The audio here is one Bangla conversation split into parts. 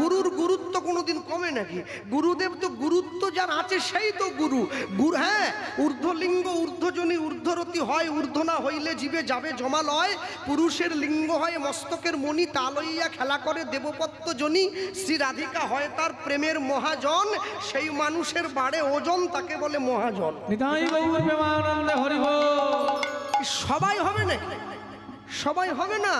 গুরুর গুরুত্ব কোনোদিন কমে নাকি? গুরুদেব তো গুরুত্ব যার আছে সেই তো গুরু। গুরু হ্যাঁ ঊর্ধ্বলিঙ্গ ঊর্ধ্বজনী ঊর্ধ্বরতি হয় ঊর্ধ্ব না হইলে জীবে যাবে জমালয় পুরুষের লিঙ্গ হয় মস্তকের মণি তালইয়া খেলা করে দেবপত্ত জনী। শ্রী রাধিকা হয় তার প্রেমের মহাজন সেই মানুষের বাড়ে ওজন তাকে বলে মহাজন। সবাই হবে না সবাই হবে না?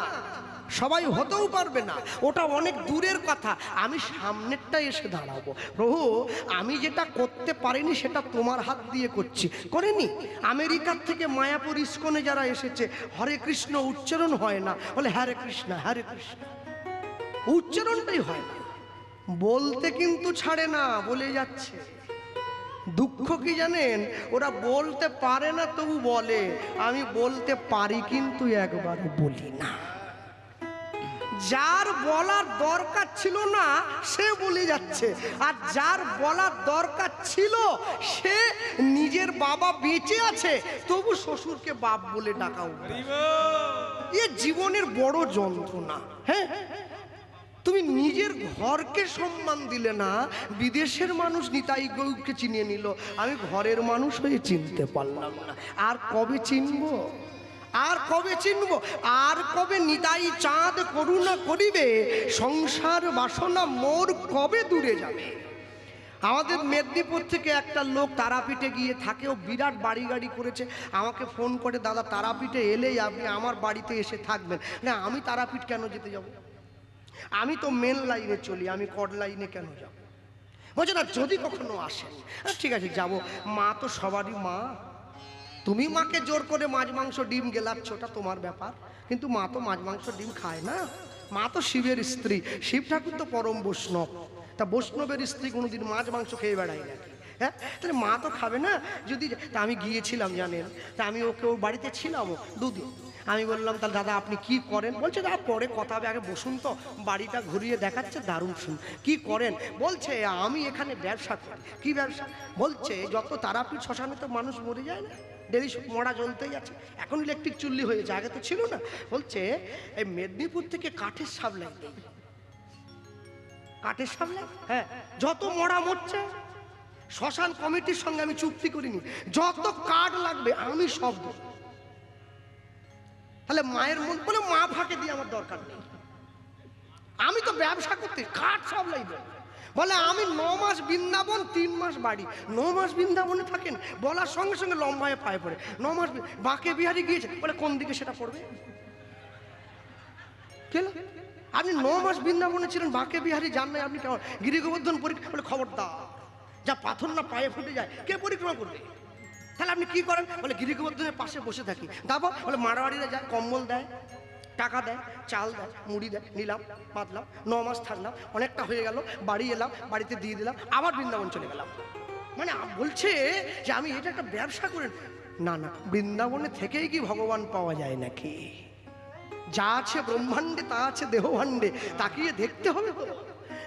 সবাই হতেও পারবে না। ওটা অনেক দূরের কথা। আমি সামনেরটা এসে দাঁড়াবো। প্রভু, আমি যেটা করতে পারিনি সেটা তোমার হাত দিয়ে করছি। করেনি? আমেরিকার থেকে মায়াপুর ইস্কনে যারা এসেছে, হরে কৃষ্ণ, উচ্চারণ হয় না। বলে হরে কৃষ্ণ হরে কৃষ্ণ। উচ্চারণটাই হয় না। বলতে কিন্তু ছাড়ে না, বলে যাচ্ছে। দুঃখ কি জানেন? ওরা বলতে পারে না, তবু বলে। আমি বলতে পারি কিন্তু একবার বলি না। যার বলার দরকার ছিল না, সে বলে যাচ্ছে। আর যার বলার দরকার ছিল, সে নিজের বাবা বেঁচে আছে, তবু শ্বশুরকে বাপ বলে ডাকা এ জীবনের বড় যন্ত্রণা হ্যাঁ? তুমি নিজের ঘরকে সম্মান দিলে না, বিদেশের মানুষ নিতাই গৌকে চিনিয়ে নিল। আমি ঘরের মানুষ হয়ে চিনতে পারলাম না। আর কবে চিনবো? আর কবে চিনব? আর কবে নিতাই চাঁদ করুণা করিবে? সংসার বাসনা মোর কবে দূরে যাবে? আমাদের মেদিনীপুর থেকে একটা লোক তারাপীঠে গিয়ে থাকে, ও বিরাট বাড়ি গাড়ি করেছে। আমাকে ফোন করে, দাদা, তারাপীঠে এলেই আপনি আমার বাড়িতে এসে থাকবেন। না, আমি তারাপীঠ কেন যেতে যাব? আমি তো মেন লাইনে চলি, আমি কড লাইনে কেন যাব? বলছে, না, যদি কখনো আসেন। ঠিক আছে, যাব। মা তো সবারই মা। তুমি মাকে জোর করে মাছ, মাংস, ডিম গেলাচ্ছ, ওটা তোমার ব্যাপার। কিন্তু মা তো মাছ, মাংস, ডিম খায় না। মা তো শিবের স্ত্রী। শিব ঠাকুর তো পরম বৈষ্ণব। তা বৈষ্ণবের স্ত্রী কোনোদিন মাছ, মাংস খেয়ে বেড়ায় নাকি? হ্যাঁ? তাহলে মা তো খাবে না? যদি তা আমি গিয়েছিলাম, জানেন। তা আমি ওকে ওর বাড়িতে ছিলাম দুদিন। আমি বললাম, তাহলে দাদা, আপনি কি করেন? বলছে, দাদা, পরে কথা হবে। আগে বসুন তো। বাড়িটা ঘুরিয়ে দেখাচ্ছে, দারুণ শুন কি করেন? বলছে, আমি এখানে ব্যবসা করি। কি ব্যবসা? বলছে, যত তারাপীঠ শ্মশানে তো মানুষ মরে যায় না? ডেলি মরা জ্বলতেই আছে। এখন ইলেকট্রিক চুল্লি হয়েছে আগে তো ছিল না। বলছে, এই মেদিনীপুর থেকে কাঠের সাবলাই কাঠের সামনে হ্যাঁ যত মরা মরছে, শ্মশান কমিটির সঙ্গে আমি চুক্তি করিনি। যত কাঠ লাগবে, আমি সব। তাহলে মায়ের মন বলে মা ফাঁকে দিয়ে আমার দরকার নেই। আমি তো ব্যবসা করতে, কাঠ সব লাগবে বলে, আমি ন মাস বৃন্দাবন, তিন মাস বাড়ি। ন মাস বৃন্দাবনে থাকেন, বলার সঙ্গে সঙ্গে লম্বায় পায়ে পড়ে। ন মাস বাঁকে বিহারি গিয়েছে, বলে, কোন দিকে সেটা পড়বে? কেন আপনি ন মাস বৃন্দাবনে ছিলেন, বাঁকে বিহারি যান নাই, আপনি কেমন? গিরি গোবর্ধন পরীক্ষা, বলে, খবরদার, যা পাথর না পায়ে ফুটে যায়, কে পরিক্রমা করবে? তাহলে আপনি কি করেন? বলে গিরি গোবর্ধনের পাশে বসে থাকি। তারপর, বলে মারোয়াড়িরা যায়, কম্বল দেয়। টাকা দেয়, চাল দেয়, মুড়ি দেয়, নিলাম, বাঁধলাম, ন মাস থাকলাম, অনেকটা হয়ে গেল, বাড়ি এলাম, বাড়িতে দিয়ে দিলাম, আবার বৃন্দাবন চলে গেলাম। মানে বলছে যে আমি এটা একটা ব্যবসা করে না না, বৃন্দাবনে থেকেই কি ভগবান পাওয়া যায় নাকি? যা আছে ব্রহ্মাণ্ডে, তা আছে দেহভাণ্ডে, তাকিয়ে দেখতে হবে তো।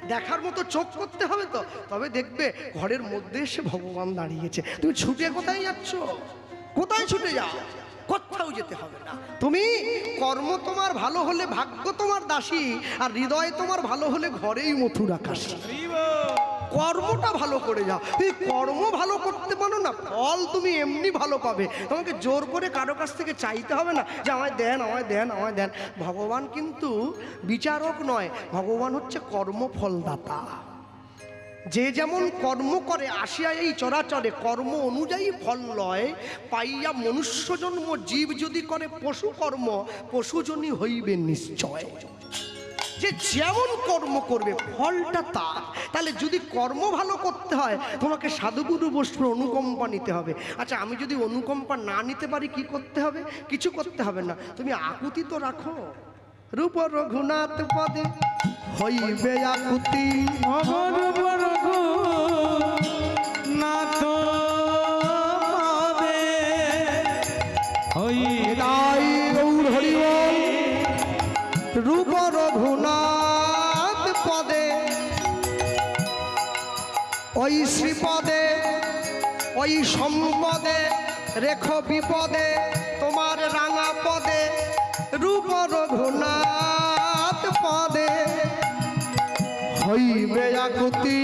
দেখার মতো চোখ করতে হবে তো। তবে দেখবে ঘরের মধ্যে এসে ভগবান দাঁড়িয়েছে। তুমি ছুটে কোথায় যাচ্ছ? কোথায় ছুটে যাও? কোথাও যেতে হবে না। তুমি কর্ম তোমার ভালো হলে ভাগ্য তোমার দাসী, আর হৃদয় তোমার ভালো হলে ঘরেই মথুর আকাশ। কর্মটা ভালো করে যাও। তুমি কর্ম ভালো করতে পারো না, ফল তুমি এমনি ভালো পাবে। তোমাকে জোর করে কারও কাছ থেকে চাইতে হবে না যে আমায় দেন আমায় দেন আমায় দেন। ভগবান কিন্তু বিচারক নয়, ভগবান হচ্ছে কর্মফলদাতা। যে যেমন কর্ম করে, আসিয়া এই চরাচরে কর্ম অনুযায়ী ফল লয়, পাইয়া মনুষ্য জন্ম, জীব যদি করে পশু কর্ম পশুজনই হইবে নিশ্চয়। যে যেমন কর্ম করবে, ফলটা তার। তাহলে যদি কর্ম ভালো করতে হয়, তোমাকে সাধুগুরু বস্ত্র অনুকম্পা নিতে হবে। আচ্ছা আমি যদি অনুকম্পা না নিতে পারি, কি করতে হবে? কিছু করতে হবে না। তুমি আকুতি তো রাখো। রূপ রঘুনাথ পদে হইবে আকুতি। অমর ওই শ্রীপদে, ওই সম্পদে, রেখ বিপদে, তোমার রাঙা পদে, রূপ রঘুনাথ পদে। হইবে আকুতি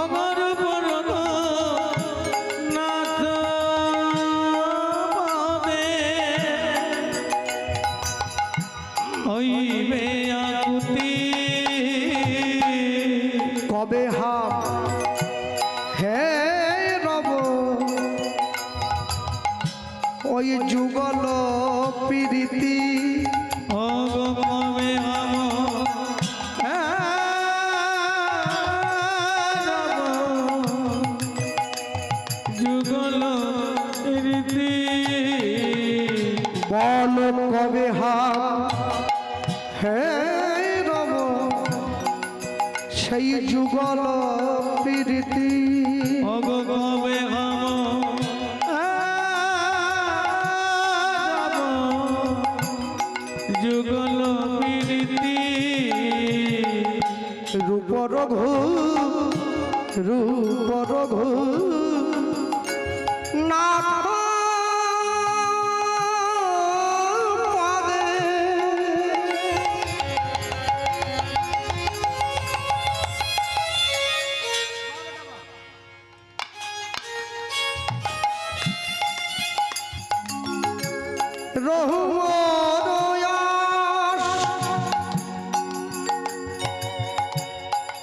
অমর বল কবে হাম হে রব সেই যুগল প্রীতি। হাম যুগল রীতি রূপ রঘু রূপ রঘু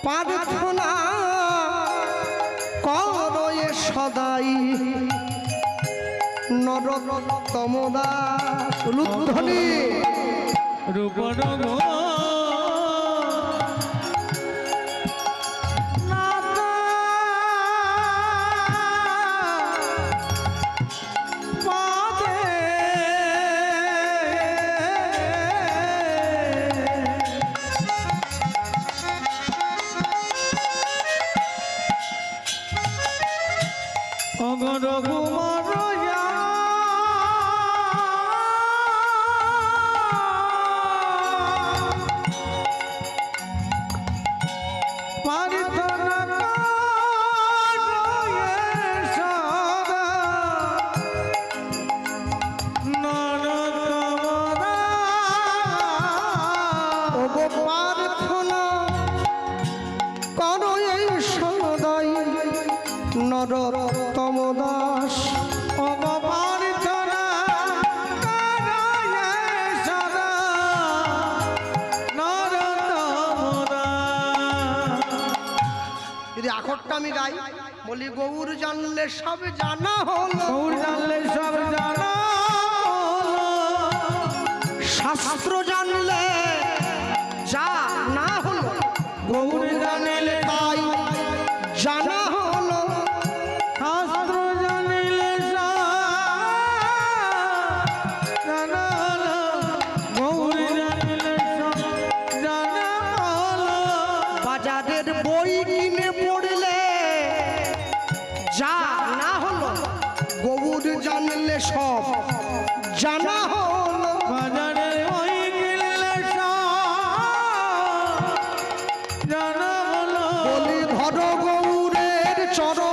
প্রার্থনা করয়ে সদাই নরতমদাস লুধ্বনি রূপর অগর কুমার গাই বলি গৌর জানলে সব জানা হলো। গৌর জানলে সব জানা শাস্ত্র জানলে যা বলি ধর গৌরের চরণ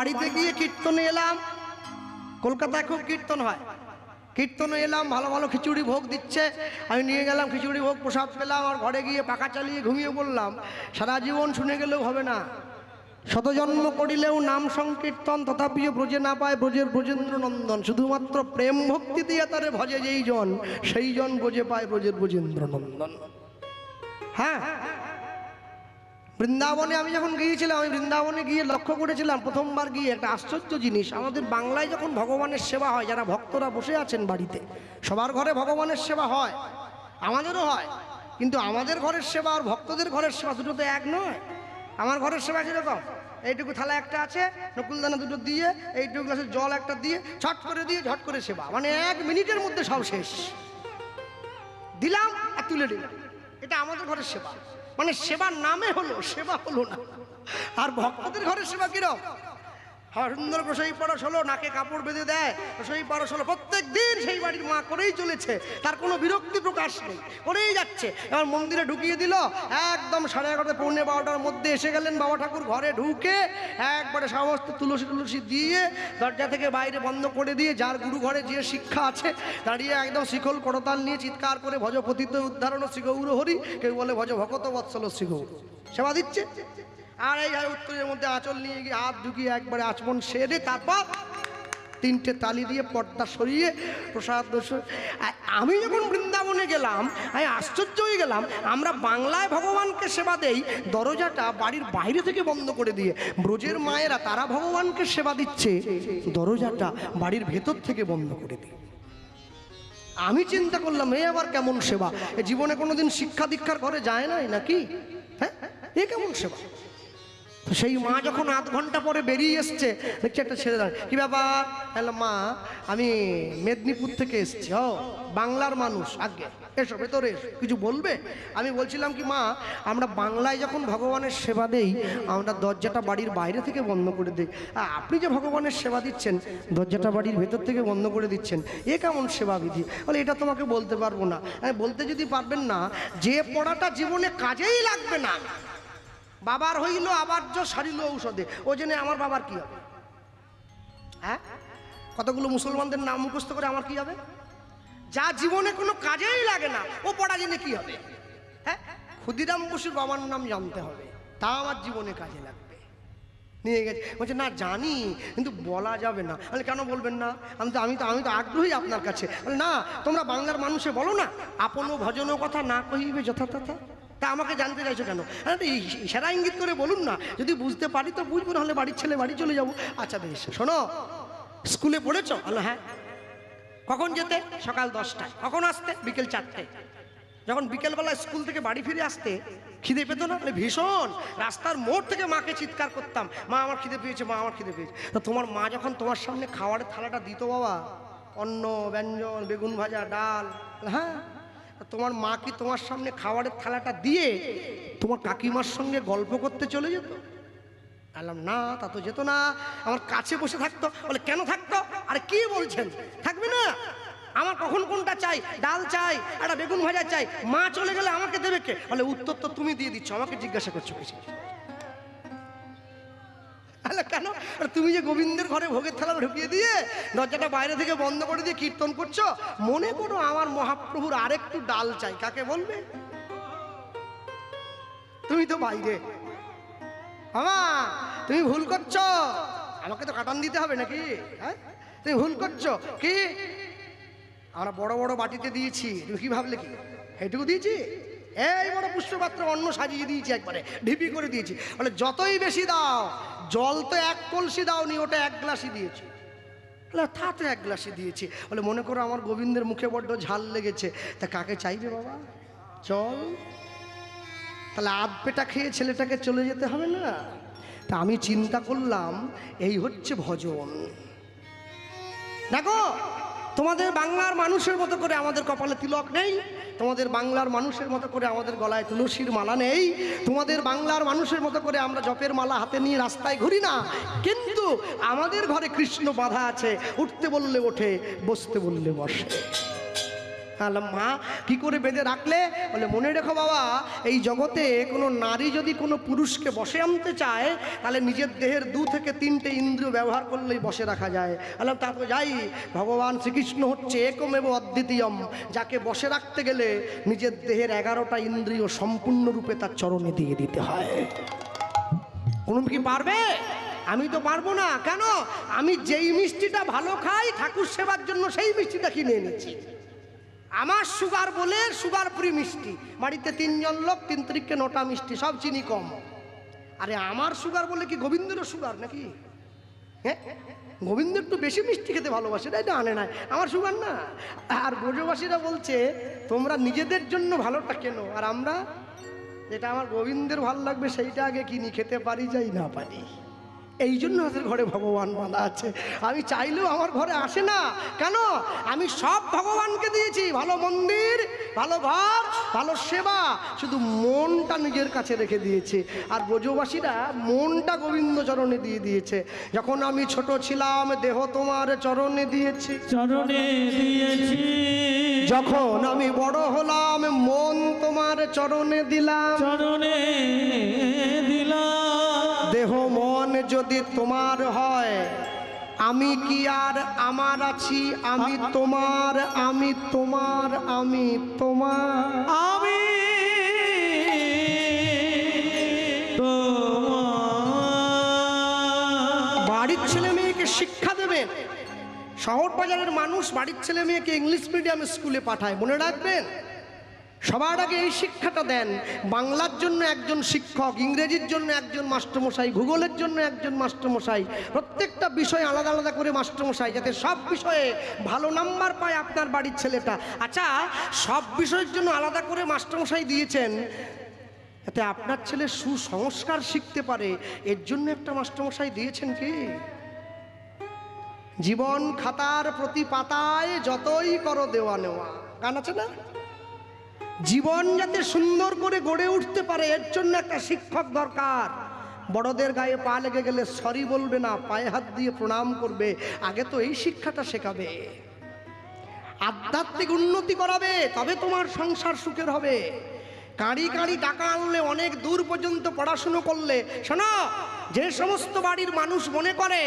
বাড়িতে গিয়ে কীর্তনে এলাম। কলকাতায় খুব কীর্তন হয়। কীর্তনে এলাম, ভালো ভালো খিচুড়ি ভোগ দিচ্ছে। আমি নিয়ে গেলাম, খিচুড়ি ভোগ, প্রসাদ পেলাম, আর ঘরে গিয়ে পাখা চালিয়ে ঘুমিয়ে পড়লাম। সারা জীবন শুনে গেলেও হবে না। শতজন্ম করিলেও নাম সংকীর্তন, তথাপিও ব্রজে না পায় ব্রজের ব্রজেন্দ্র নন্দন শুধুমাত্র প্রেম ভক্তি দিয়ে তারে ভজে যেই জন, সেই জন ব্রজে পায় ব্রজের ব্রজেন্দ্র নন্দন হ্যাঁ? বৃন্দাবনে আমি যখন গিয়েছিলাম, আমি বৃন্দাবনে গিয়ে লক্ষ্য করেছিলাম প্রথমবার গিয়ে একটা আশ্চর্য জিনিস। আমাদের বাংলায় যখন ভগবানের সেবা হয়, যারা ভক্তরা বসে আছেন বাড়িতে, সবার ঘরে ভগবানের সেবা হয়, আমাদেরও হয়। কিন্তু আমাদের ঘরের সেবা আর ভক্তদের ঘরের সেবা দুটো তো এক নয়। আমার ঘরের সেবা কীরকম? এইটুকু থালা একটা আছে, নকুলদানা দুটো দিয়ে, এইটুকু গ্লাসের জল একটা দিয়ে ছট করে দিয়ে ঝট করে সেবা। মানে এক মিনিটের মধ্যে সব শেষ। দিলাম আর তুলে দিলাম। এটা আমাদের ঘরের সেবা। মানে সেবার নামে হলো সেবা হলো না। আর ভক্তদের ঘরে সেবা কিরম? হ্যাঁ সুন্দর গোসাই পরশ হলো নাকে কাপড় বেঁধে দেয় গোসাই পরশ হলো প্রত্যেক দিন সেই বাড়ির মা করেই চলেছে, তার কোনো বিরক্তি প্রকাশ নেই, করেই যাচ্ছে। এবার মন্দিরে ঢুকিয়ে দিল, একদম সাড়ে এগারোটা, পৌনে বারোটার মধ্যে এসে গেলেন বাবা ঠাকুর ঘরে ঢুকে, একবারে সমস্ত তুলসী তুলসী দিয়ে দরজা থেকে বাইরে বন্ধ করে দিয়ে যার গুরু ঘরে যে শিক্ষা আছে, দাঁড়িয়ে একদম শিখল করতাল নিয়ে চিৎকার করে ভজ পতিত উদ্ধারণ শ্রী শ্রীগৌর হরি কেউ বলে ভজ ভকত বৎসল শ্রীগৌর। সেবা দিচ্ছে। আর এই উত্তরের মধ্যে আঁচল নিয়ে গিয়ে হাত ঢুকিয়ে একবারে আচমন সেরে তারপর তিনটে তালি দিয়ে পর্দা সরিয়ে প্রসাদ আমি যখন বৃন্দাবনে গেলাম, আমি আশ্চর্য হয়ে গেলাম, আমরা বাংলায় ভগবানকে সেবা দেই, দরজাটা বাড়ির বাইরে থেকে বন্ধ করে দিয়ে, ব্রজের মায়েরা তারা ভগবানকে সেবা দিচ্ছে, দরজাটা বাড়ির ভেতর থেকে বন্ধ করে দিয়ে আমি চিন্তা করলাম, এ আবার কেমন সেবা? জীবনে কোনোদিন শিক্ষা দীক্ষার ঘরে যায় নাই নাকি? হ্যাঁ? এ কেমন সেবা? সেই মা যখন আধ ঘণ্টা পরে বেরিয়ে এসছে, দেখছি একটা ছেলে দাঁড়িয়ে। কি ব্যাপার? হ্যালো মা, আমি মেদিনীপুর থেকে এসছি। ও, বাংলার মানুষ, আগে। এসো, ভেতরে এসো। কিছু বলবে? আমি বলছিলাম কি, মা, আমরা বাংলায় যখন ভগবানের সেবা দেই, আমরা দরজাটা বাড়ির বাইরে থেকে বন্ধ করে দিই। আপনি যে ভগবানের সেবা দিচ্ছেন, দরজাটা বাড়ির ভেতর থেকে বন্ধ করে দিচ্ছেন, এ কেমন সেবা বিধি বলে, এটা তোমাকে বলতে পারব না। বলতে যদি পারবেন না, যে পড়াটা জীবনে কাজেই লাগবে না বাবার হইল আবার্য সারিল ঔষধে। ওই জন্য আমার বাবার কি হবে? হ্যাঁ? কতগুলো মুসলমানদের নাম মুখস্থ করে আমার কি হবে? যা জীবনে কোনো কাজেই লাগে না, ও পড়া জেনে কি হবে? হ্যাঁ? ক্ষুদিরাম বসুর বাবার নাম জানতে হবে। তা আমার জীবনে কাজে লাগবে। নিয়ে গেছে। বলছে, না, জানি, কিন্তু বলা যাবে না। বলে কেন বলবেন না? আমি তো আমি তো আমি তো আগ্রহী আপনার কাছে। না, তোমরা বাংলার মানুষে বলো না। আপনও, ভজনও কথা না কহিবে যথাতথা তা আমাকে জানতে চাইছো কেন? ইশারা ইঙ্গিত করে বলুন না। যদি বুঝতে পারি তো বুঝব, নাহলে বাড়ির ছেলে বাড়ি চলে যাব। আচ্ছা বেশ, শোনো, স্কুলে পড়েছ? আল্লাহ হ্যাঁ। কখন যেতে? সকাল দশটায়। কখন আসতে? বিকেল চারটে। যখন বিকেলবেলা স্কুল থেকে বাড়ি ফিরে আসতে খিদে পেতো না? মানে ভীষণ। রাস্তার মোড় থেকে মাকে চিৎকার করতাম, মা, আমার খিদে পেয়েছে, মা, আমার খিদে পেয়েছে। তো তোমার মা যখন তোমার সামনে খাওয়ারের থালাটা দিত বাবা, অন্ন, ব্যঞ্জন, বেগুন ভাজা, ডাল হ্যাঁ তোমার মা কি তোমার সামনে খাবারের থালাটা দিয়ে তোমার কাকিমার সঙ্গে গল্প করতে চলে যেত? বললাম, না, তা তো যেত না। আমার কাছে বসে থাকতো, বলে, কেন থাকতো? আর, কি বলছেন? থাকবে না। আমার কখন কোনটা চাই? ডাল চাই, একটা বেগুন ভাজা চাই। মা চলে গেলে আমাকে দেবে কে? বলে, উত্তর তো তুমি দিয়ে দিচ্ছ, আমাকে জিজ্ঞাসা করছ কিছু আরে কেন? তুমি যে গোবিন্দের ঘরে ভোগের থালা ঢুকিয়ে দিয়ে দরজাটা বাইরে থেকে বন্ধ করে দিয়ে কীর্তন করছ? মনে করো আমার মহাপ্রভুর আরেকটু ডাল চাই, কাকে বলবে? তুমি তো বাইরে। মামা তুমি ভুল করছ। আমাকে তো কাটান দিতে হবে নাকি? হ্যাঁ? তুমি ভুল করছ। কি? আমরা বড় বড় বাটিতে দিয়েছি। তুমি কি ভাবলে কি? এটুকু দিয়েছি? এই বড় পুষ্পপাত্র অন্ন সাজিয়ে দিয়েছি একবারে, ঢিপি করে দিয়েছি। বলে, যতই বেশি দাও, জল তো এক কলসি দাওনি, ওটা এক গ্লাসই দিয়েছি। বলে, তা তো এক গ্লাসই দিয়েছি। বলে, মনে করো আমার গোবিন্দের মুখে বড্ড ঝাল লেগেছে, তা কাকে চাইবে বাবা? চল, তাহলে আধ পেটা খেয়ে ছেলেটাকে চলে যেতে হবে না? তা আমি চিন্তা করলাম, এই হচ্ছে ভজন। দেখো, তোমাদের বাংলার মানুষের মতো করে আমাদের কপালে তিলক নেই। তোমাদের বাংলার মানুষের মতো করে আমাদের গলায় তুলসীর মালা নেই। তোমাদের বাংলার মানুষের মতো করে আমরা জপের মালা হাতে নিয়ে রাস্তায় ঘুরি না। কিন্তু আমাদের ঘরে কৃষ্ণ বাধা আছে। উঠতে বললে ওঠে, বসতে বললে বসে। আলাম মা, কি করে বেঁধে রাখলে? বলে, মনে রেখো বাবা, এই জগতে কোনো নারী যদি কোনো পুরুষকে বসে আনতে চায়, তাহলে নিজের দেহের দু থেকে তিনটে ইন্দ্রিয় ব্যবহার করলেই বসে রাখা যায়। আলাম তা তো যাই, ভগবান শ্রীকৃষ্ণ হচ্ছে একমেব অদ্বিতীয়ম, যাকে বসে রাখতে গেলে নিজের দেহের এগারোটা ইন্দ্রিয় সম্পূর্ণরূপে তার চরণে দিয়ে দিতে হয়। কোনো কি পারবে? আমি তো পারব না। কেন? আমি যেই মিষ্টিটা ভালো খাই, ঠাকুর সেবার জন্য সেই মিষ্টিটা কিনে এনেছি। আমার সুগার বলে সুগার ফ্রি মিষ্টি। বাড়িতে তিনজন লোক, তিন তারিখকে নটা মিষ্টি, সব চিনি কম। আরে আমার সুগার বলে কি গোবিন্দেরও সুগার নাকি? হ্যাঁ? গোবিন্দ একটু বেশি মিষ্টি খেতে ভালোবাসে, তাই তো আনে নাই। আমার সুগার না। আর ব্রজবাসীরা বলছে, তোমরা নিজেদের জন্য ভালোটা কেন? আর আমরা, যেটা আমার গোবিন্দের ভালো লাগবে, সেইটা আগে কিনি, খেতে পারি যাই না পারি। এই জন্য আমাদের ঘরে ভগবান বাঁধা আছে। আমি চাইলেও আমার ঘরে আসে না। কেন? আমি সব ভগবানকে দিয়েছি। ভালো মন্দির ভালো ঘর ভালো সেবা। শুধু মনটা নিজের কাছে রেখে দিয়েছে। আর ব্রজবাসীরা মনটা গোবিন্দ চরণে দিয়ে দিয়েছে। যখন আমি ছোট ছিলাম দেহ তোমার চরণে দিয়েছি। চরণে দিয়েছি। যখন আমি বড় হলাম মন তোমার চরণে দিলাম। চরণে দেহ মন যদি তোমার হয় আমি কি আর আমার আছি? আমি তোমার আমি তোমার আমি তোমার। আমি বাড়ির ছেলে মেয়েকে শিক্ষা দেবেন শহর বাজারের মানুষ বাড়ির ছেলে মেয়েকে ইংলিশ মিডিয়াম স্কুলে পাঠায়। মনে রাখবেন? সবার আগে এই শিক্ষাটা দেন। বাংলার জন্য একজন শিক্ষক, ইংরেজির জন্য একজন মাস্টারমশাই, ভূগোলের জন্য একজন মাস্টারমশাই, প্রত্যেকটা বিষয় আলাদা আলাদা করে মাস্টারমশাই, যাতে সব বিষয়ে ভালো নাম্বার পায় আপনার বাড়ির ছেলেটা। আচ্ছা সব বিষয়ের জন্য আলাদা করে মাস্টারমশাই দিয়েছেন, যাতে আপনার ছেলে সুসংস্কার শিখতে পারে। এর জন্য একটা মাস্টারমশাই দিয়েছেন কি? জীবন খাতার প্রতি পাতায় যতই করো দেওয়া নেওয়া। গান আছে না? জীবন যাতে সুন্দর করে গড়ে উঠতে পারে, এর জন্য একটা শিক্ষক দরকার। বড়দের গায়ে পা লেগে গেলে সরি বলবে না, পায়ে হাত দিয়ে প্রণাম করবে, আগে তো এই শিক্ষাটা শেখাবে। আধ্যাত্মিক উন্নতি করাবে, তবে তোমার সংসার সুখের হবে। কাঁড়ি কাঁড়ি টাকা আনলে অনেক দূর পর্যন্ত পড়াশুনো করলে, শোনো, যে সমস্ত বাড়ির মানুষ মনে করে,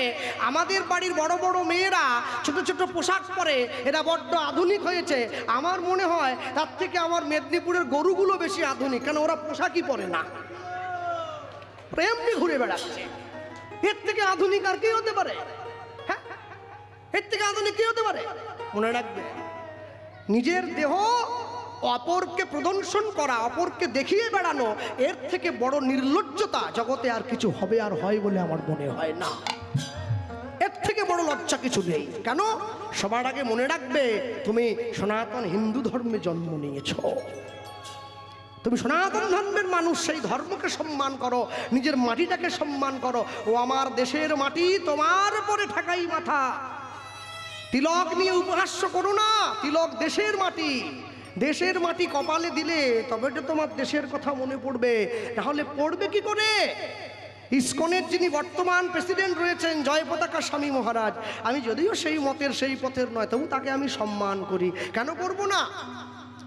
আমাদের বাড়ির বড় বড় মেয়েরা ছোট ছোট পোশাক পরে, এরা বড্ড আধুনিক হয়েছে। আমার মনে হয় তার থেকে আমার মেদিনীপুরের গরুগুলো বেশি আধুনিক, কেন ওরা পোশাকই পরে না। এমনি ঘুরে বেড়াচ্ছে। এর থেকে আধুনিক আর কি হতে পারে? হ্যাঁ? এর থেকে আধুনিক কি হতে পারে? মনে রাখবে, নিজের দেহ অপরকে প্রদর্শন করা, অপরকে দেখিয়ে বেড়ানো, এর থেকে বড় নির্লজ্জতা জগতে আর কিছু হবে আর হয় বলে আমার মনে হয় না। এর থেকে বড় লজ্জা কিছু নেই। কেন? সবার আগে মনে রাখবে, তুমি সনাতন হিন্দু ধর্মে জন্ম নিয়েছ। তুমি সনাতন ধর্মের মানুষ, সেই ধর্মকে সম্মান করো, নিজের মাটিটাকে সম্মান করো। ও আমার দেশের মাটি, তোমার পরে ঠাকাই মাথা। তিলক নিয়ে উপহাস্য করো না, তিলক দেশের মাটি। দেশের মাটি কপালে দিলে তবে তো তোমার দেশের কথা মনে পড়বে। তাহলে পড়বে কি করে? ইস্কনের যিনি বর্তমান প্রেসিডেন্ট রয়েছেন, জয় পতাকা স্বামী মহারাজ, আমি যদিও সেই মতের, সেই পথের নয়, তবু তাকে আমি সম্মান করি। কেন করব না?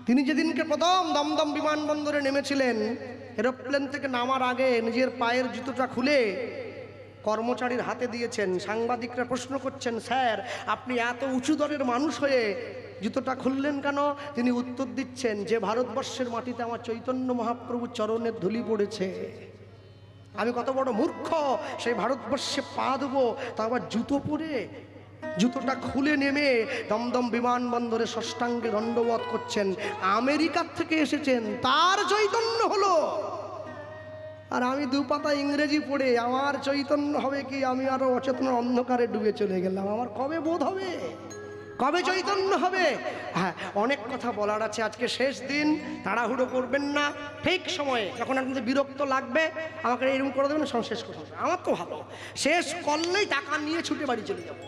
তিনি যেদিনকে প্রথম দমদম বিমানবন্দরে নেমেছিলেন, এরোপ্লেন থেকে নামার আগে নিজের পায়ের জুতোটা খুলে কর্মচারীর হাতে দিয়েছেন। সাংবাদিকরা প্রশ্ন করছেন, স্যার, আপনি এত উঁচু দরের মানুষ হয়ে জুতোটা খুললেন কেন? তিনি উত্তর দিচ্ছেন যে ভারতবর্ষের মাটিতে আমার চৈতন্য মহাপ্রভু চরণের ধুলি পড়েছে। আমি কত বড় মূর্খ, সেই ভারতবর্ষে পা দেবো তা আবার জুতো পরে? জুতোটা খুলে নেমে দমদম বিমানবন্দরে ষষ্ঠাঙ্গে দণ্ডবোধ করছেন। আমেরিকার থেকে এসেছেন, তার চৈতন্য হলো। আর আমি দু পাতা ইংরেজি পড়ে, আমার চৈতন্য হবে কি? আমি আরও অচেতন অন্ধকারে ডুবে চলে গেলাম। আমার কবে বোধ হবে? কবে চৈতন্য হবে? হ্যাঁ অনেক কথা বলার আছে, আজকে শেষ দিন, তাড়াহুড়ো করবেন না। ঠিক সময়ে, যখন আপনাদের বিরক্ত লাগবে, আমাকে এরকম করে দেবেন, সব শেষ করতে আমার তো ভালো। শেষ করলেই টাকা নিয়ে ছুটে বাড়ি চলে যাব।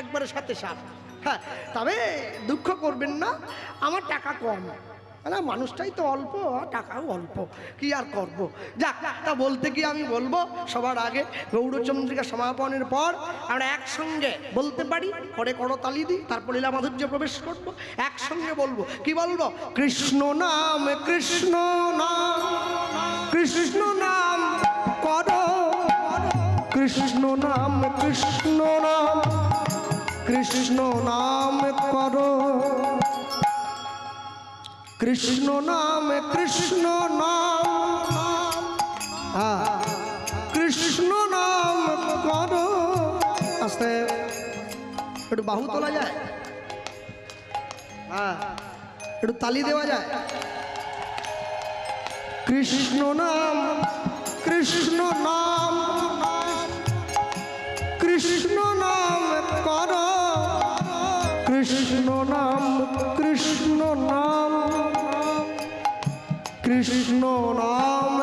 একবারে সাথে সাথ। হ্যাঁ তবে দুঃখ করবেন না, আমার টাকা কম। না মানুষটাই তো অল্প টাকাও অল্প। কি আর করব? যাক, তা বলতে কি আমি বলব, সবার আগে গৌরচন্দ্রিকা সমাপনের পর আমরা একসঙ্গে বলতে পারি, পরে করতালি দিই, তারপর লীলা মাধুর্য প্রবেশ করব। একসঙ্গে বলব, কি বলব? কৃষ্ণ নাম কৃষ্ণ নাম কৃষ্ণ নাম কর, কৃষ্ণ নাম কৃষ্ণ নাম কৃষ্ণ নাম করো। কৃষ্ণ নাম কৃষ্ণ নাম। হ্যাঁ, কৃষ্ণ নাম কর। আস্তে। একটু বাহু তোলা যায়। হ্যাঁ। একটু তালি দেওয়া যায়। কৃষ্ণ নাম কৃষ্ণ নাম। কৃষ্ণ নাম কর। কৃষ্ণ নাম কৃষ্ণ নাম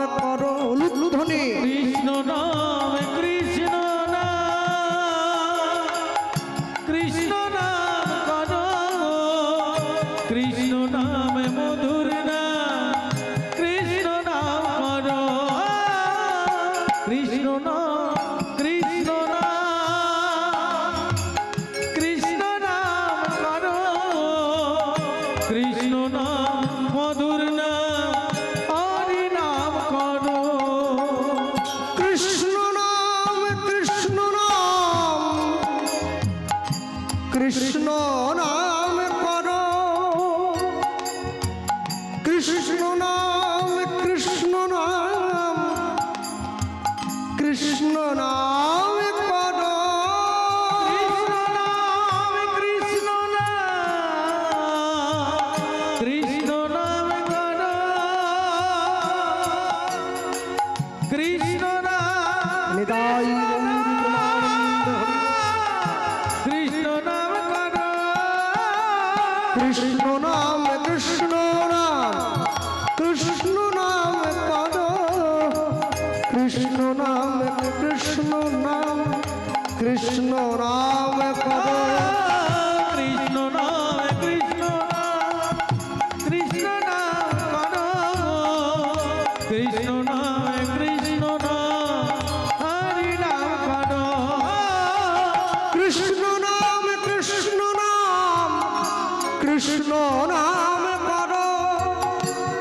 কৃষ্ণ নাম কর।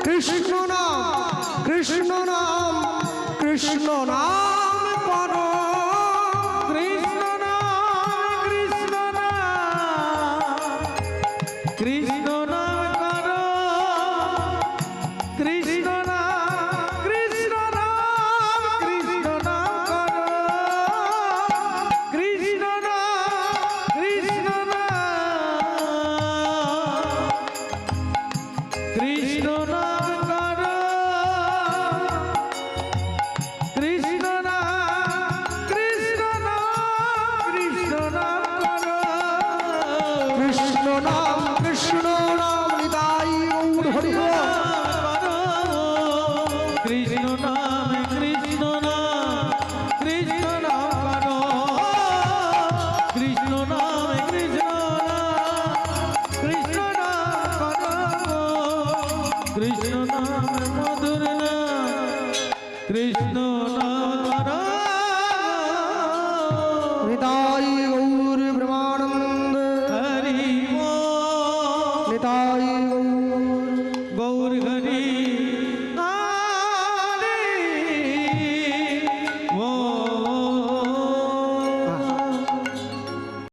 কৃষ্ণ নাম কৃষ্ণ নাম কৃষ্ণ নাম। নাম কৃষ্ণ